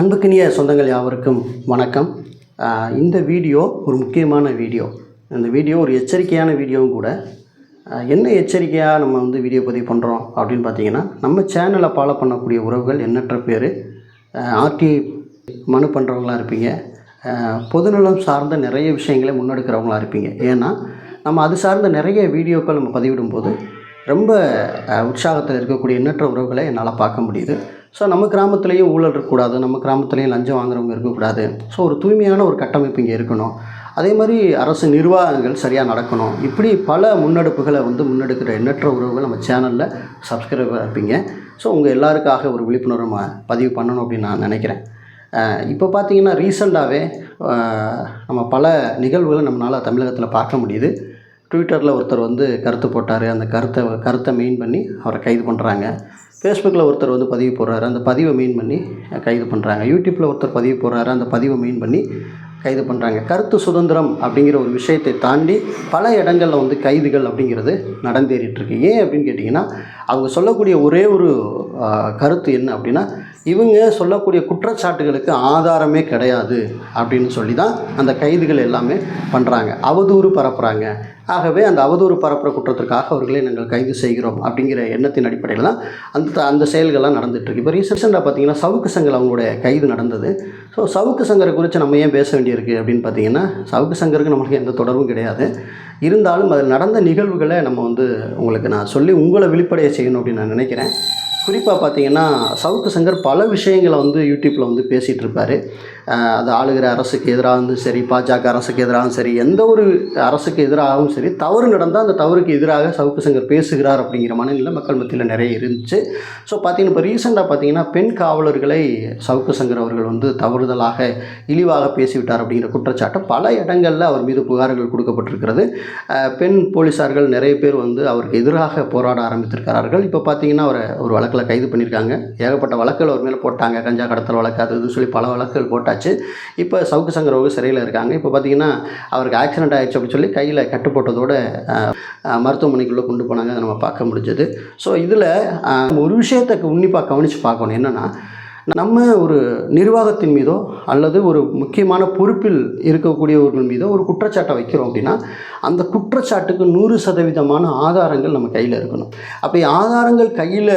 அன்புக்கினிய சொந்தங்கள் யாவருக்கும் வணக்கம். இந்த வீடியோ ஒரு முக்கியமான வீடியோ. இந்த வீடியோ ஒரு எச்சரிக்கையான வீடியோவும் கூட. என்ன எச்சரிக்கையாக நம்ம வந்து வீடியோ பதிவு பண்ணுறோம் அப்படின்னு பார்த்தீங்கன்னா நம்ம சேனலை ஃபாலோ பண்ணக்கூடிய உறவுகள் எண்ணற்ற பேர் ஆர்டி மனு பண்ணுறவங்களா இருப்பீங்க. பொதுநலம் சார்ந்த நிறைய விஷயங்களை முன்னெடுக்கிறவங்களா இருப்பீங்க. ஏன்னா நம்ம அது சார்ந்த நிறைய வீடியோக்கள் நம்ம பதிவிடும்போது ரொம்ப உற்சாகத்தில் இருக்கக்கூடிய எண்ணற்ற உறவுகளை என்னால் பார்க்க முடியுது. ஸோ நம்ம கிராமத்துலேயும் ஊழல் இருக்கக்கூடாது. நம்ம கிராமத்துலேயும் லஞ்சம் வாங்குறவங்க இருக்கக்கூடாது. ஸோ ஒரு தூய்மையான ஒரு கட்டமைப்பு இங்கே இருக்கணும். அதே மாதிரி அரசு நிர்வாகங்கள் சரியாக நடக்கணும். இப்படி பல முன்னெடுப்புகளை வந்து முன்னெடுக்கிற எண்ணற்ற உறவுகள் நம்ம சேனலில் சப்ஸ்கிரைபர் இருப்பீங்க. ஸோ உங்கள் எல்லாருக்காக ஒரு விழிப்புணர்வு பதிவு பண்ணணும் அப்படின்னு நான் நினைக்கிறேன். இப்போ பார்த்தீங்கன்னா ரீசெண்டாகவே நம்ம பல நிகழ்வுகளை நம்மளால் தமிழகத்தில் பார்க்க முடியுது. ட்விட்டரில் ஒருத்தர் வந்து கருத்து போட்டார். அந்த கருத்தை கருத்தை மெயின் பண்ணி அவரை கைது பண்ணுறாங்க ஃபேஸ்புக்கில் ஒருத்தர் வந்து பதிவு போடுறாரு. அந்த பதிவை மெயின் பண்ணி கைது பண்ணுறாங்க யூடியூப்பில் ஒருத்தர் பதிவு போடுறாரு. அந்த பதிவை மெயின் பண்ணி கைது பண்ணுறாங்க கருத்து சுதந்திரம் அப்படிங்கிற ஒரு விஷயத்தை தாண்டி பல இடங்களில் வந்து கைதுகள் அப்படிங்கிறது நடந்தேறிட்டுருக்கு ஏன் அப்படின்னு கேட்டிங்கன்னா அவங்க சொல்லக்கூடிய ஒரே ஒரு கருத்து என்ன அப்படின்னா இவங்க சொல்லக்கூடிய குற்றச்சாட்டுகளுக்கு ஆதாரமே கிடையாது அப்படின்னு சொல்லி தான் அந்த கைதுகள் எல்லாமே பண்ணுறாங்க அவதூறு பரப்புகிறாங்க ஆகவே அந்த அவதூறு பரப்புகிற குற்றத்திற்காக அவர்களை நாங்கள் கைது செய்கிறோம் அப்படிங்கிற எண்ணத்தின் அடிப்படையில் தான் அந்த அந்த செயல்கள்லாம் நடந்துகிட்ருக்கு இப்போ ரீசெண்டாக பார்த்தீங்கன்னா சவுக்கு சங்கர் அவங்களுடைய கைது நடந்தது. ஸோ சவுக்கு சங்கரை குறித்து நம்ம ஏன் பேச வேண்டியிருக்கு அப்படின்னு பார்த்தீங்கன்னா சவுக்கு சங்கருக்கு நம்மளுக்கு எந்த தொடர்பும் கிடையாது. இருந்தாலும் அதில் நடந்த நிகழ்வுகளை நம்ம வந்து உங்களுக்கு நான் சொல்லி உங்களை வெளிப்படைய செய்யணும் அப்படின்னு நான் நினைக்கிறேன். குறிப்பாக பார்த்தீங்கன்னா சவுக்கு சங்கர் பல விஷயங்களை வந்து யூடியூப்பில் வந்து பேசிகிட்டு இருப்பார். அது ஆளுகிற அரசுக்கு எதிராகவும் சரி பாஜக அரசுக்கு எதிராகவும் சரி எந்த ஒரு அரசுக்கு எதிராகவும் சரி தவறு நடந்தால் அந்த தவறுக்கு எதிராக சவுக்கு சங்கர் பேசுகிறார் அப்படிங்கிற மனநிலை மக்கள் மத்தியில் நிறைய இருந்துச்சு. ஸோ பார்த்தீங்கன்னா இப்போ ரீசெண்டாக பார்த்தீங்கன்னா பெண் காவலர்களை சவுக்கு சங்கர் அவர்கள் வந்து தவறுதலாக இழிவாக பேசிவிட்டார் அப்படிங்கிற குற்றச்சாட்டை பல இடங்களில் அவர் மீது புகார்கள் கொடுக்கப்பட்டிருக்கிறது. பெண் போலீஸார்கள் நிறைய பேர் வந்து அவருக்கு எதிராக போராட ஆரம்பித்திருக்கிறார்கள். இப்போ பார்த்தீங்கன்னா அவரை ஒரு வழக்கில் கைது பண்ணியிருக்காங்க. ஏகப்பட்ட வழக்குகள் ஒரு மேலே போட்டாங்க. கஞ்சா கடத்தல் வழக்கு அது இதுன்னு சொல்லி பல வழக்குகள் போட்டாச்சு. இப்போ சவுக்கு சங்கரவு சிறையில் இருக்காங்க. இப்போ பார்த்தீங்கன்னா அவருக்கு ஆக்சிடென்ட் ஆகிடுச்சு அப்படின்னு சொல்லி கையில் கட்டு போட்டதோட மருத்துவமனைக்குள்ளே கொண்டு போனாங்க. அதை நம்ம பார்க்க முடிஞ்சது. ஸோ இதில் ஒரு விஷயத்தை உன்னிப்பாக கவனித்து பார்க்கணும். என்னென்னா நம்ம ஒரு நிர்வாகத்தின் மீதோ அல்லது ஒரு முக்கியமான பொறுப்பில் இருக்கக்கூடியவர்கள் மீதோ ஒரு குற்றச்சாட்டை வைக்கிறோம் அப்படின்னா அந்த குற்றச்சாட்டுக்கு நூறு சதவீதமான ஆதாரங்கள் நம்ம கையில் இருக்கணும். அப்படி ஆதாரங்கள் கையில்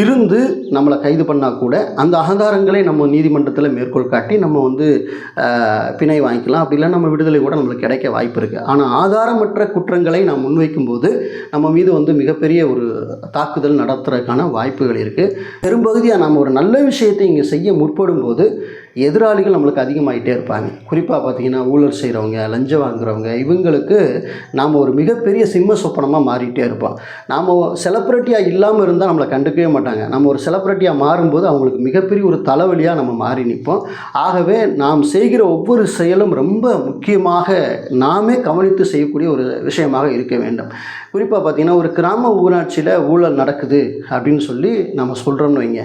இருந்து நம்மளை கைது பண்ணால் கூட அந்த ஆதாரங்களை நம்ம நீதிமன்றத்தில் மேற்கோள் காட்டி நம்ம வந்து பிணை வாங்கிக்கலாம். அப்படி இல்லை நம்ம விடுதலை கூட நம்மளுக்கு கிடைக்க வாய்ப்பு இருக்குது ஆனால் ஆதாரமற்ற குற்றங்களை நாம் முன்வைக்கும்போது நம்ம மீது வந்து மிகப்பெரிய ஒரு தாக்குதல் நடத்துறதுக்கான வாய்ப்புகள் இருக்குது பெரும்பகுதியாக நாம் ஒரு நல்ல விஷயத்தை இங்கே செய்ய முற்படும் போது எதிராளிகள் நம்மளுக்கு அதிகமாகிட்டே இருப்பாங்க. குறிப்பாக பார்த்தீங்கன்னா ஊழல் செய்கிறவங்க லஞ்சம் வாங்குறவங்க இவங்களுக்கு நாம் ஒரு மிகப்பெரிய சிம்ம சொப்பனமாக மாறிட்டே இருப்போம். நாம் செலப்ரிட்டியாக இல்லாமல் இருந்தால் நம்மளை கண்டுக்கவே மாட்டாங்க. நம்ம ஒரு செலப்ரிட்டியாக மாறும்போது அவங்களுக்கு மிகப்பெரிய ஒரு தலைவலியாக நம்ம மாறி நிற்போம். ஆகவே நாம் செய்கிற ஒவ்வொரு செயலும் ரொம்ப முக்கியமாக நாமே கவனித்து செய்யக்கூடிய ஒரு விஷயமாக இருக்க வேண்டும். குறிப்பாக பார்த்தீங்கன்னா ஒரு கிராம ஊராட்சியில் ஊழல் நடக்குது அப்படின்னு சொல்லி நம்ம சொல்கிறோம்னு வைங்க.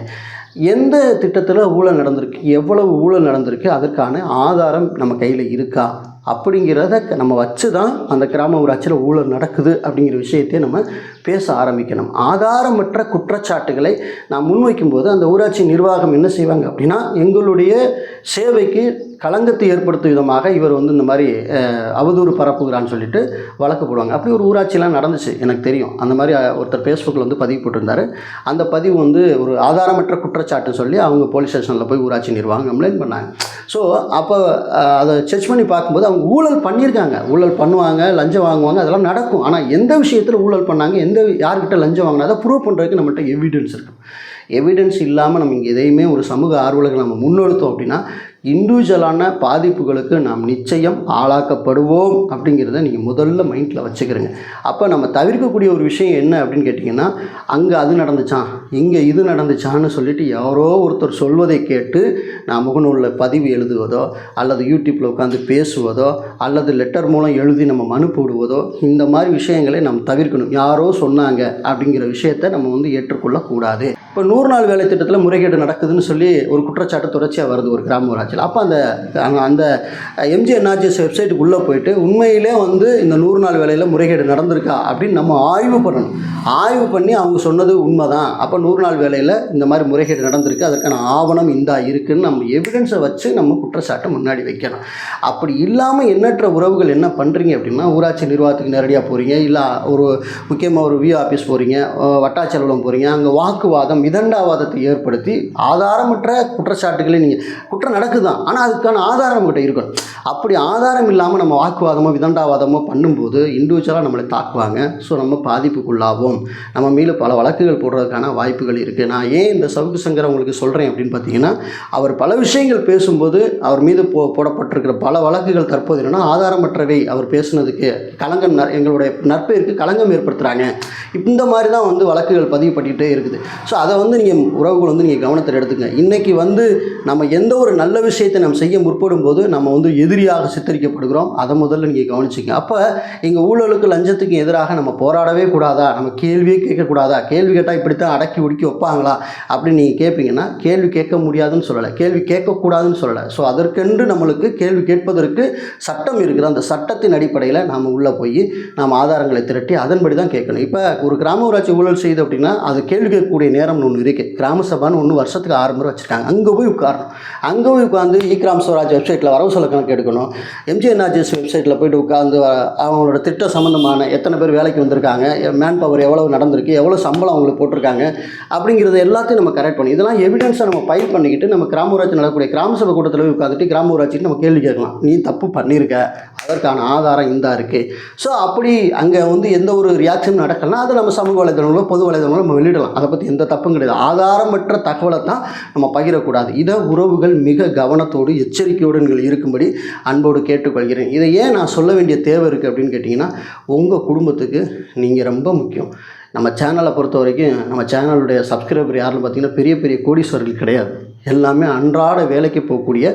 எந்த திட்டத்தில் ஊழல் நடந்திருக்கு எவ்வளவு ஊழல் நடந்திருக்கு அதற்கான ஆதாரம் நம்ம கையில் இருக்கா? அப்படிங்கிறத நம்ம வச்சு தான் அந்த கிராம ஊராட்சியில் ஊழல் நடக்குது அப்படிங்கிற விஷயத்தை நம்ம பேச ஆரம்பிக்கணும். ஆதாரமற்ற குற்றச்சாட்டுகளை நாம் முன்வைக்கும்போது அந்த ஊராட்சி நிர்வாகம் என்ன செய்வாங்க அப்படின்னா எங்களுடைய சேவைக்கு களங்கத்தை ஏற்படுத்தும் விதமாக இவர் வந்து இந்த மாதிரி அவதூறு பரப்புகிறான்னு சொல்லிட்டு வழக்கு போடுவாங்க. அப்படி ஒரு ஊராட்சிலாம் நடந்துச்சு எனக்கு தெரியும். அந்த மாதிரி ஒருத்தர் ஃபேஸ்புக்கில் வந்து பதிவு போட்டிருந்தார். அந்த பதிவு வந்து ஒரு ஆதாரமற்ற குற்றச்சாட்டுன்னு சொல்லி அவங்க போலீஸ் ஸ்டேஷனில் போய் ஊராட்சி நிர்வாகம் கம்ப்ளைண்ட் பண்ணாங்க. ஸோ அப்போ அதை செக் பண்ணி பார்க்கும்போது அவங்க ஊழல் பண்ணியிருக்காங்க. ஊழல் பண்ணுவாங்க லஞ்சம் வாங்குவாங்க அதெல்லாம் நடக்கும். ஆனால் எந்த விஷயத்தில் ஊழல் பண்ணாங்க எந்த யார்கிட்ட லஞ்சம் வாங்கினா அதை ப்ரூவ் பண்ணுறதுக்கு நம்மகிட்ட எவிடன்ஸ் இருக்கும் எவிடன்ஸ் இல்லாமல் நம்ம இங்கே எதையுமே ஒரு சமூக ஆர்வலர்கள் நம்ம முன்னெடுத்தோம் அப்படின்னா இண்டிவிஜுவலான பாதிப்புகளுக்கு நாம் நிச்சயம் ஆளாக்கப்படுவோம் அப்படிங்கிறத நீங்கள் முதல்ல மைண்டில் வச்சுக்கிறேங்க. அப்போ நம்ம தவிர்க்கக்கூடிய ஒரு விஷயம் என்ன அப்படின்னு கேட்டிங்கன்னா அங்கே அது நடந்துச்சான் இங்கே இது நடந்துச்சான்னு சொல்லிட்டு யாரோ ஒருத்தர் சொல்வதை கேட்டு நான் முகநூலில் பதிவு எழுதுவதோ அல்லது யூடியூப்பில் உட்காந்து பேசுவதோ அல்லது லெட்டர் மூலம் எழுதி நம்ம மனு போடுவதோ இந்த மாதிரி விஷயங்களை நாம் தவிர்க்கணும். யாரோ சொன்னாங்க அப்படிங்கிற விஷயத்தை நம்ம வந்து ஏற்றுக்கொள்ளக்கூடாது. இப்போ நூறு நாள் வேலை திட்டத்தில் முறைகேடு நடக்குதுன்னு சொல்லி ஒரு குற்றச்சாட்டு தொடர்ச்சியாக வருது ஒரு கிராம ஊராட்சியில். அப்போ அந்த அந்த- அந்த எம்ஜிஎன்ஆர்ஜிஎஸ் வெப்சைட்டுக்கு உள்ளே போயிட்டு உண்மையிலே வந்து இந்த நூறு நாள் வேலையில் முறைகேடு நடந்திருக்கா அப்படின்னு நம்ம ஆய்வு பண்ணணும். ஆய்வு பண்ணி அவங்க சொன்னது உண்மை தான் அப்போ நூறு நாள் வேலையில் இந்த மாதிரி முறைகேடு நடந்திருக்கு. அதற்கான ஆவணம் இந்தா இருக்குதுன்னு நம்ம எவிடன்ஸை வச்சு நம்ம குற்றச்சாட்டை முன்னாடி வைக்கணும். அப்படி இல்லாமல் எண்ணற்ற உறவுகள் என்ன பண்ணுறீங்க அப்படின்னா ஊராட்சி நிர்வாகத்துக்கு நேரடியாக போகிறீங்க இல்லை ஒரு முக்கியமாக ஒரு விஓ ஆஃபீஸ் போகிறீங்க வட்டாட்சி அலுவலகம் போகிறீங்க அங்கே வாக்குவாதம் விதண்டாவாதத்தை ஏற்படுத்தி ஆதாரமற்ற குற்றச்சாட்டுகளை நீங்கள் குற்றம் நடக்குதான் ஆனால் அதுக்கான ஆதாரம் நம்மகிட்ட இருக்கணும். அப்படி ஆதாரம் இல்லாமல் நம்ம வாக்குவாதமோ விதண்டாவாதமோ பண்ணும்போது இண்டிவிஜுவலாக நம்மளை தாக்குவாங்க. ஸோ நம்ம பாதிப்புக்குள்ளாவோம். நம்ம மீது பல வழக்குகள் போடுறதுக்கான வாய்ப்புகள் இருக்குது நான் ஏன் இந்த சவுக்கு சங்கர் உங்களுக்கு சொல்கிறேன் அப்படின்னு பார்த்தீங்கன்னா அவர் பல விஷயங்கள் பேசும்போது அவர் மீது போ போடப்பட்டிருக்கிற பல வழக்குகள் தற்போது என்னென்னா ஆதாரமற்றவை அவர் பேசுனதுக்கு களங்கம் ந- எங்களுடைய நற்பெயருக்கு களங்கம் ஏற்படுத்துகிறாங்க இந்த மாதிரி தான் வந்து வழக்குகள் பதிவு பண்ணிகிட்டே இருக்குது. ஸோ அதை வந்து நீங்கள் உறவுகள் வந்து நீங்கள் கவனத்தில் எடுத்துங்க இன்றைக்கி வந்து நம்ம எந்த ஒரு நல்ல விஷயத்தை நம்ம செய்ய முற்படும் போது நம்ம வந்து எதிரியாக சித்தரிக்கப்படுகிறோம். அதை முதல்ல நீங்கள் கவனிச்சிங்க அப்போ எங்கள் ஊழலுக்கு லஞ்சத்துக்கு எதிராக நம்ம போராடவே கூடாதா? நம்ம கேள்வியே கேட்கக்கூடாதா? கேள்வி கேட்டால் இப்படித்தான் அடக்கி ஒடுக்கி வைப்பாங்களா? அப்படின்னு நீங்கள் கேட்பீங்கன்னா கேள்வி கேட்க முடியாதுன்னு சொல்லலை. கேள்வி கேட்கக்கூடாதுன்னு சொல்லலை. ஸோ அதற்கென்று நம்மளுக்கு கேள்வி கேட்பதற்கு சட்டம் இருக்குது அந்த சட்டத்தின் அடிப்படையில் நாம் உள்ளே போய் நாம் ஆதாரங்களை திரட்டி அதன்படி தான் கேட்கணும். இப்போ ஒரு கிராம ஊராட்சி ஊழல் செய்யுது அப்படின்னா அது கேள்வி கேட்கக்கூடிய ஒன்று இருக்குது கிராம சபான்னு ஒன்று வருஷத்துக்கு ஆறு முறை வச்சுருக்காங்க. அங்கே போய் உட்காரணும். அங்கே போய் உட்காந்து இ கிராம ஸ்வராஜ் வெப்சைட்டில் வரவு செலவு கணக்கு எடுக்கணும். எம்ஜிஎன்ஆர்ஜிஎஸ் வெப்சைட்டில் போயிட்டு உட்காந்து அவங்களோட திட்டம் சம்மந்தமான எத்தனை பேர் வேலைக்கு வந்திருக்காங்க மேன் பவர் எவ்வளோ நடந்திருக்கு எவ்வளோ சம்பளம் அவங்களுக்கு போட்டிருக்காங்க அப்படிங்கிறது எல்லாத்தையும் நம்ம கரெக்ட் பண்ணி இதெல்லாம் எவிடன்ஸை நம்ம பயிர் பண்ணிக்கிட்டு நம்ம கிராம ஊராட்சி நடக்கக்கூடிய கிராம சபை கூட்டத்தில் போய் உட்காந்துட்டு கிராம ஊராட்சிக்கு நம்ம கேள்வி கேட்கலாம். நீ தப்பு பண்ணியிருக்க அதற்கான ஆதாரம் இந்தா இருக்குது ஸோ அப்படி அங்கே வந்து எந்த ஒரு ரியாக்ஷன் நடக்கலாம் அதை நம்ம சமூக வலைதளங்களோ பொது வலைதளங்களோ நம்ம வெளியிடலாம். அதை பற்றி எந்த கிடையாது. ஆதாரமற்ற தகவலை தான் நம்ம பகிரக்கூடாது. இதை உறவுகள் மிக கவனத்தோடு எச்சரிக்கையோடு நீங்கள் இருக்கும்படி அன்போடு கேட்டுக்கொள்கிறேன். இதை ஏன் நான் சொல்ல வேண்டிய தேவை இருக்குது அப்படின்னு கேட்டிங்கன்னா உங்கள் குடும்பத்துக்கு நீங்கள் ரொம்ப முக்கியம். நம்ம சேனலை பொறுத்த வரைக்கும் நம்ம சேனலுடைய சப்ஸ்கிரைபர் யாருன்னு பார்த்தீங்கன்னா பெரிய பெரிய கோடீஸ்வரர்கள் கிடையாது. எல்லாமே அன்றாட வேலைக்கு போகக்கூடிய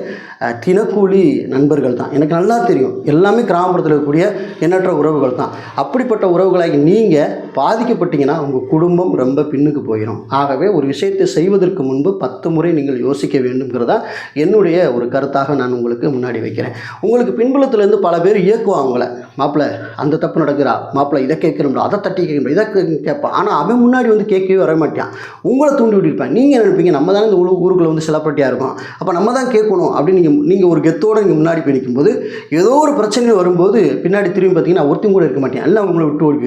தினக்கூலி நண்பர்கள் தான். எனக்கு நல்லா தெரியும். எல்லாமே கிராமப்புறத்தில் இருக்கக்கூடிய எண்ணற்ற உறவுகள் தான். அப்படிப்பட்ட உறவுகளாகி நீங்கள் பாதிக்கப்பட்டீங்கன்னா உங்கள் குடும்பம் ரொம்ப பின்னுக்கு போயிடும் ஆகவே ஒரு விஷயத்தை செய்வதற்கு முன்பு பத்து முறை நீங்கள் யோசிக்க வேண்டும்ங்கிறதா என்னுடைய ஒரு கருத்தாக நான் உங்களுக்கு முன்னாடி வைக்கிறேன். உங்களுக்கு பின்புலத்துலேருந்து பல பேர் இயக்குவாங்க அவங்கள மாப்பிள்ளை அந்த தப்பு நடக்கிறா மாப்பிள்ளை இதை கேட்கணும்டா. அதை தட்டி கேட்கணும் இதை கேட்பான் ஆனால் அவன் முன்னாடி வந்து கேட்கவே வர மாட்டான் உங்களை தூண்டி விட்டுருப்பேன். நீங்கள் நினைப்பீங்க? நம்ம தானே இந்த ஊருக்குள்ளே ஊருக்குள்ள வந்து செலப்பட்டியாக இருக்கும். அப்போ நம்ம தான் கேட்கணும் அப்படின்னு நீங்கள் நீங்கள் ஒரு கெத்தோடு நீங்கள் முன்னாடி போய் நிற்கும்போது ஏதோ ஒரு பிரச்சனை வரும்போது பின்னாடி திரும்பி பார்த்தீங்கன்னா ஒருத்தையும் கூட இருக்க மாட்டேன். எல்லாம் உங்களை விட்டு ஓடி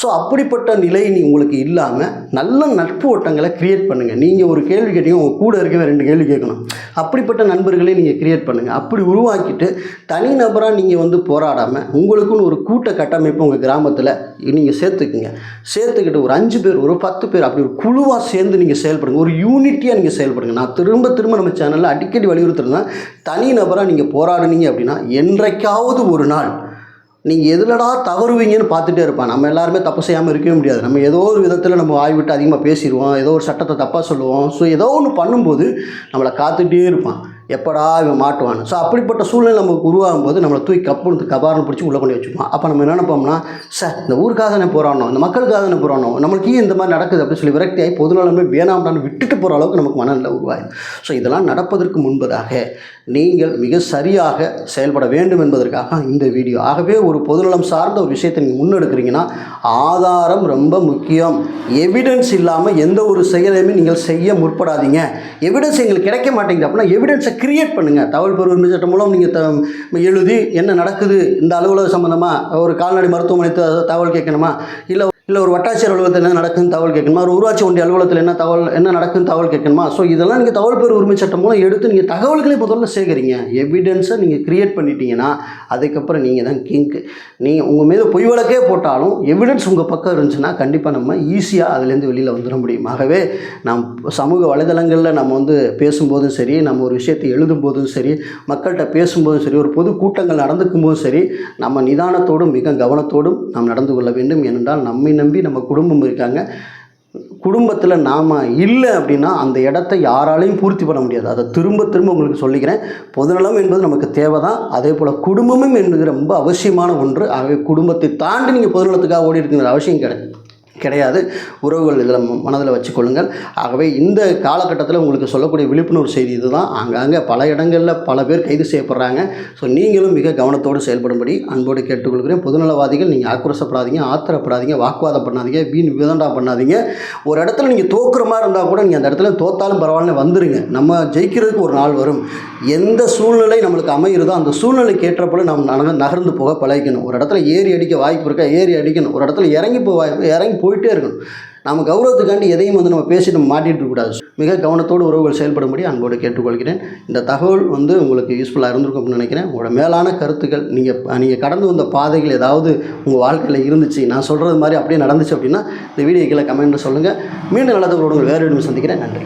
ஸோ அப்படிப்பட்ட நிலை நீ உங்களுக்கு இல்லாமல் நல்ல நட்பு ஓட்டங்களை கிரியேட் பண்ணுங்கள் நீங்கள் ஒரு கேள்வி கேட்டீங்க உங்கள் கூட இருக்கவே ரெண்டு கேள்வி கேட்கணும். அப்படிப்பட்ட நண்பர்களை நீங்கள் கிரியேட் பண்ணுங்கள் அப்படி உருவாக்கிட்டு தனி நபராக நீங்கள் வந்து போராடாமல் உங்களுக்குன்னு ஒரு கூட்ட கட்டமைப்பு உங்கள் கிராமத்தில் நீங்கள் சேர்த்துக்குங்க. சேர்த்துக்கிட்டு ஒரு அஞ்சு பேர் ஒரு பத்து பேர் அப்படி ஒரு குழுவாக சேர்ந்து நீங்கள் செயல்படுங்க. ஒரு யூனிட்டியாக நீங்கள் செயல்படுங்க. நான் திரும்ப திரும்ப நம்ம சேனலில் அடிக்கடி வலியுறுத்துறேன்னா தனி நபராக நீங்கள் போராடுனீங்க அப்படின்னா என்றைக்காவது ஒரு நாள் நீங்கள் எதுலடா தவறுவீங்கன்னு பார்த்துட்டே இருப்பான். நம்ம எல்லாருமே தப்பு செய்யாமல் இருக்கவே முடியாது. நம்ம ஏதோ ஒரு விதத்தில் நம்ம வாய் விட்டு அதிகமாக பேசிடுவோம். ஏதோ ஒரு சட்டத்தை தப்பாக சொல்லுவோம். ஸோ ஏதோ ஒன்று பண்ணும்போது நம்மளை காத்துட்டே இருப்பான். எப்படா இவன் மாட்டுவான் ஸோ அப்படிப்பட்ட சூழ்நிலை நமக்கு உருவாகும் போது நம்மளை தூக்கி கப்பு கபாரம் பிடிச்சி உள்ளே கொண்டு வச்சுப்போம் அப்போ நம்ம என்ன நினைப்போம்னா சார் இந்த ஊருக்காக தானே போராடணும் இந்த மக்களுக்காக தானே போராடணும் நம்மளுக்கு ஏன் இந்த மாதிரி நடக்குது? அப்படின்னு சொல்லி விரக்தி ஆகி பொதுநலமே வேணாம்டான்னு விட்டுட்டு போகிற அளவுக்கு நமக்கு மனநிலை உருவாகும் ஸோ இதெல்லாம் நடப்பதற்கு முன்பதாக நீங்கள் மிக சரியாக செயல்பட வேண்டும் என்பதற்காக இந்த வீடியோ. ஆகவே ஒரு பொதுநலம் சார்ந்த ஒரு விஷயத்தை நீங்கள் முன்னெடுக்கிறீங்கன்னா ஆதாரம் ரொம்ப முக்கியம். எவிடன்ஸ் இல்லாமல் எந்த ஒரு செயலையுமே நீங்கள் செய்ய முற்படாதீங்க. எவிடன்ஸ் எங்களுக்கு கிடைக்க மாட்டேங்குது. அப்படின்னா எவிடன்ஸை கிரியேட் பண்ணுங்கள் தகவல் பெறும் சட்டம் மூலம் நீங்கள் த எழுதி என்ன நடக்குது இந்த அலுவலக சம்மந்தமாக ஒரு கால்நடை மருத்துவமனை தகவல் கேட்கணுமா? இல்லை இல்லை ஒரு வட்டாட்சியர் அலுவலகத்தில் என்ன நடக்குன்னு தகவல் கேட்கணுமா? ஒரு ஊராட்சி ஒன்றிய அலுவலகத்தில் என்ன தகவல் என்ன நடக்குன்னு தகவல் கேட்கணுமா? ஸோ இதெல்லாம் நீங்கள் தகவல் பெறு உரிமை சட்டம் மூலம் எடுத்து நீங்கள் தகவல்களை முதல்ல சேகரிங்க. எவிடன்ஸை நீங்கள் கிரியேட் பண்ணிட்டீங்கன்னா அதுக்கப்புறம் நீங்கள் தான் கிங்க்கு நீங்கள் உங்கள் மீது பொய் வழக்கே போட்டாலும் எவிடன்ஸ் உங்கள் பக்கம் இருந்துச்சுன்னா கண்டிப்பாக நம்ம ஈஸியாக அதுலேருந்து வெளியில் வந்துட முடியும். ஆகவே நாம் சமூக வலைதளங்களில் நம்ம வந்து பேசும்போதும் சரி நம்ம ஒரு விஷயத்தை எழுதும் போதும் சரி மக்கள்கிட்ட பேசும்போதும் சரி ஒரு பொது கூட்டங்கள் நடந்துக்கும் போதும் சரி நம்ம நிதானத்தோடும் மிக கவனத்தோடும் நாம் நடந்து கொள்ள வேண்டும். ஏனென்றால் நம்மை நம்பி நம்ம குடும்பம் இருக்காங்க குடும்பத்தில் நாம் இல்லை அப்படின்னா அந்த இடத்த யாராலையும் பூர்த்தி பண்ண முடியாது. அதை திரும்ப திரும்ப உங்களுக்கு சொல்லிக்கிறேன். பொதுநலம் என்பது நமக்கு தேவை தான் அதே போல் குடும்பமும் என்பது ரொம்ப அவசியமான ஒன்று. ஆகவே குடும்பத்தை தாண்டி நீங்கள் பொதுநலத்துக்காக ஓடி இருக்கிற அவசியம் கிடையாது. கிடையாது. உறவுகள் இதில் மனதில் வச்சுக்கொள்ளுங்கள். ஆகவே இந்த காலகட்டத்தில் உங்களுக்கு சொல்லக்கூடிய விழிப்புணர்வு செய்தி இதுதான். ஆங்காங்கே பல இடங்களில் பல பேர் கைது செய்யப்படுறாங்க. ஸோ நீங்களும் மிக கவனத்தோடு செயல்படும்படி அன்போடு கேட்டுக்கொள்கிறேன். பொதுநலவாதிகள் நீங்கள் ஆக்ரோஷப்படாதீங்க ஆத்திரப்படாதீங்க வாக்குவாதம் பண்ணாதீங்க வீண் விதண்டா பண்ணாதீங்க. ஒரு இடத்துல நீங்கள் தோக்குற மாதிரி இருந்தால் கூட நீங்கள் அந்த இடத்துல தோத்தாலும் பரவாயில்ல வந்துருங்க. நம்ம ஜெயிக்கிறதுக்கு ஒரு நாள் வரும். எந்த சூழ்நிலை நம்மளுக்கு அமைகிறதோ அந்த சூழ்நிலைக்கு ஏற்றப்போல நம்ம நகர்ந்து போக பழகிக்கணும் ஒரு இடத்துல ஏறி அடிக்க வாய்ப்பு இருக்கா? ஏறி அடிக்கணும். ஒரு இடத்துல இறங்கி போக வாய்ப்பு இறங்கி போயிட்டே இருக்கணும். நம்ம கௌரவத்துக்காண்டி எதையும் வந்து நம்ம பேசி நம்ம மாட்டிட்டு இருக்கக்கூடாது மிக கவனத்தோடு உறவுகள் செயல்படும்படி அன்போடு கேட்டுக்கொள்கிறேன். இந்த தகவல் வந்து உங்களுக்கு யூஸ்ஃபுல்லாக இருந்திருக்கும் அப்படின்னு நினைக்கிறேன். உங்களோட மேலான கருத்துக்கள் நீங்கள் நீங்கள் கடந்து வந்த பாதைகள் ஏதாவது உங்கள் வாழ்க்கையில் இருந்துச்சு நான் சொல்கிறது மாதிரி அப்படியே நடந்துச்சு அப்படின்னா இந்த வீடியோ கீழே கமெண்ட்டில் சொல்லுங்கள் மீண்டும் நல்ல தகவலோடு வேறு வீடியோ சந்திக்கிறேன். நன்றி.